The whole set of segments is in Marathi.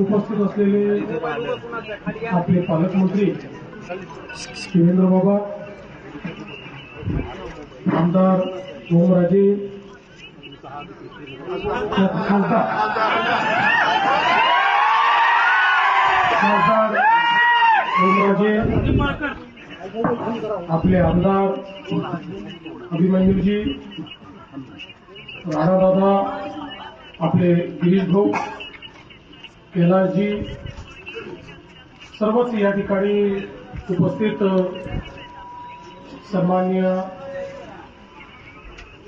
उपस्थित असलेले आपले पालकमंत्री शिवेंद्र बाबा आमदार ओमराजे खासदार खासदार ओमराजे आपले आमदार अभिमन्यूजी राणादादा आपले गिरीश भाऊ कैलासजी सर्वच या ठिकाणी उपस्थित सन्मान्य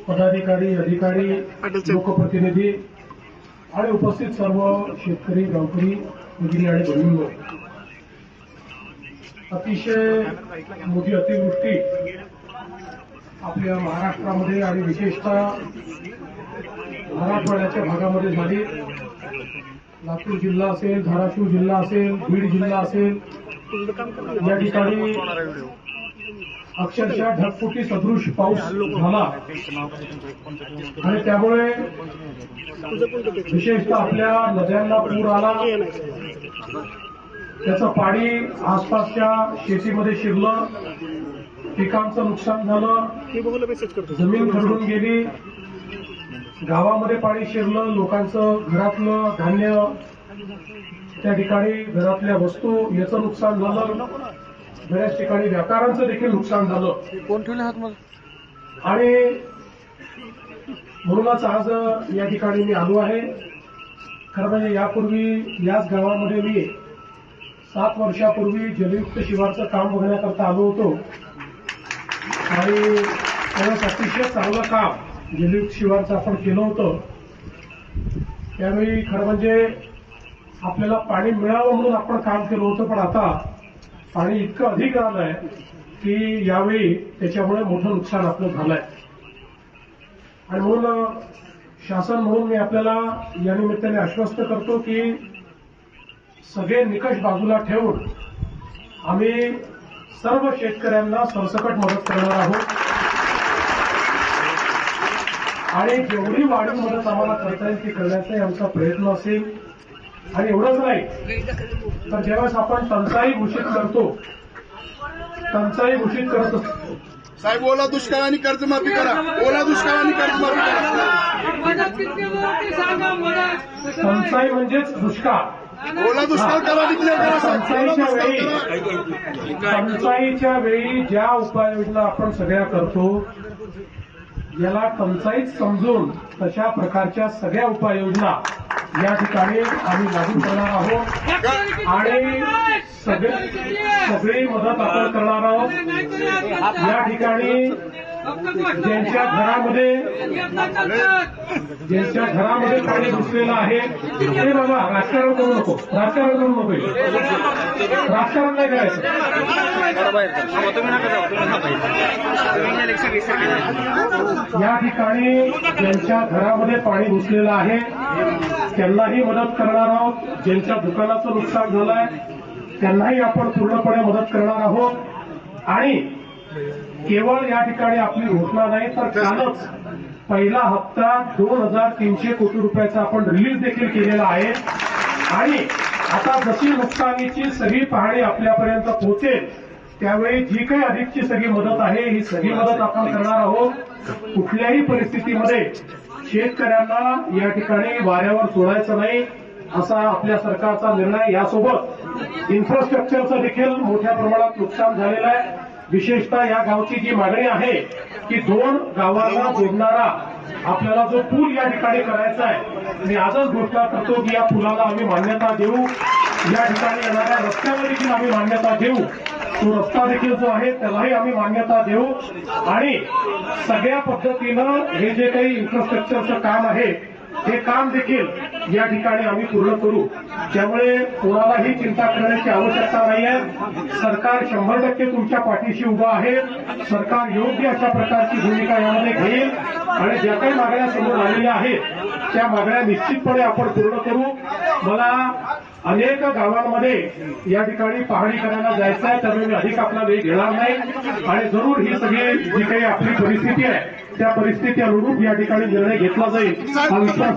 पदाधिकारी अधिकारी लोकप्रतिनिधी आणि उपस्थित सर्व शेतकरी गावकरी भगिनी आणि बहिणींनो अतिशय मोठी अतिवृष्टी आपल्या महाराष्ट्रामध्ये आणि विशेषतः मराठवाड्याच्या भागामध्ये झाली. लातूर जिल्हा असेल धाराशिव जिल्हा असेल बीड जिल्हा असेल या ठिकाणी अक्षरशः ढगफुटी सदृश पाऊस झाला. आणि त्यामुळे विशेषतः आपल्या नद्यांना पूर आला. त्याचं पाणी आसपासच्या शेतीमध्ये शिरलं. पिकांचं नुकसान झालं. जमीन खरडून गेली. गावामध्ये पाणी शिरलं लोकांचं घरातलं धान्य त्या ठिकाणी घरातल्या वस्तू याचं नुकसान झालं. बऱ्याच ठिकाणी व्यापारांचं देखील नुकसान झालं. कोण ठेवले हात मग? आणि म्हणूनच आज या ठिकाणी मी आलो आहे. खरं म्हणजे यापूर्वी याच गावामध्ये मी सात वर्षापूर्वी जलयुक्त शिवारचं काम बघण्याकरता आलो होतो. आणि त्यावेळेस अतिशय चांगलं काम दिलीप शिवारचं आपण केलं होतं त्यावेळी खरं म्हणजे आपल्याला पाणी मिळावं म्हणून आपण काम केलं होतं पण आता पाणी इतकं अधिक आलंय की यावेळी त्याच्यामुळे मोठं नुकसान आपलं झालंय. आणि म्हणून शासन म्हणून मी आपल्याला या निमित्ताने आश्वस्त करतो की सगळे निकष बाजूला ठेवून आम्ही सर्व शेतकऱ्यांना सरसकट मदत करणार आहोत. आणि जेवढी वाढीव मदत आम्हाला करता येईल ती करण्याचाही आमचा प्रयत्न असेल. आणि एवढंच नाही तर ज्यावेळेस आपण टंचाई घोषित करतो टंचाई घोषित करत असतो. साहेब ओला दुष्काळ आणि कर्जमाफी करा. ओला दुष्काळ आणि कर्जमाफी करा. टंचाई म्हणजेच दुष्काळ. ओला दुष्काळ करा टंचाईच्या वेळी टंचाईच्या वेळी ज्या उपाययोजना आपण सगळ्या करतो याला टंचाईत समजून तशा प्रकारच्या सगळ्या उपाययोजना या ठिकाणी आम्ही लागू करणार आहोत. आणि सगळे सगळी मदत आपण करणार आहोत. या ठिकाणी ज्यांच्या घरामध्ये ज्यांच्या घरामध्ये पाणी घुसलेलं आहे ते बाबा राजकारण नको. राजकारण करू नको राजकारण नाही करायचं. या ठिकाणी ज्यांच्या घरामध्ये पाणी घुसलेलं आहे त्यांनाही मदत करणार आहोत. ज्यांच्या दुकानाचं नुकसान झालंय त्यांनाही आपण पूर्णपणे मदत करणार आहोत. आणि केवळ या ठिकाणी आपली घोषणा नाही तर कालच पहिला हप्ता दोन हजार तीनशे कोटी रुपयाचा आपण रिलीज देखील केलेला आहे. आणि आता जशी नुकसानीची सगळी पाहणी आपल्यापर्यंत पोहोचेल त्यावेळी जी काही अधिकची सगळी मदत आहे ही सगळी मदत आपण करणार आहोत. कुठल्याही परिस्थितीमध्ये शेतकऱ्यांना या ठिकाणी वाऱ्यावर सोडायचं नाही असा आपल्या सरकारचा निर्णय. यासोबत इन्फ्रास्ट्रक्चरचं देखील मोठ्या प्रमाणात नुकसान झालेलं आहे. विशेषतः या गावची जी मागणी आहे की दोन गावांना जोडणारा आपल्याला जो पूल या ठिकाणी करायचा आहे मी आजच घोषणा करतो की या पुलाला आम्ही मान्यता देऊ. या ठिकाणी येणाऱ्या रस्त्याला देखील आम्ही मान्यता देऊ. तो रस्ता देखील जो आहे त्यालाही आम्ही मान्यता देऊ. आणि सगळ्या पद्धतीनं हे जे काही इन्फ्रास्ट्रक्चरचं काम आहे हे काम देखील या ठिकाणी आम्ही पूर्ण करू. त्यामुळे कोणालाही चिंता करण्याची आवश्यकता नाही आहे. सरकार शंभर टक्के तुमच्या पाठीशी उभं आहे. सरकार योग्य अशा प्रकारची भूमिका यामध्ये घेईल. आणि ज्या काही मागण्या समोर आलेल्या आहेत त्या मागण्या निश्चितपणे आपण पूर्ण करू. मला अनेक गावांमध्ये या ठिकाणी पाहणी करायला जायचं आहे त्यामुळे मी अधिक आपला वेळ घेणार नाही. आणि जरूर ही सगळी जी काही आपली परिस्थिती आहे त्या परिस्थिती अनुरूप या ठिकाणी निर्णय घेतला जाईल. हा विश्वास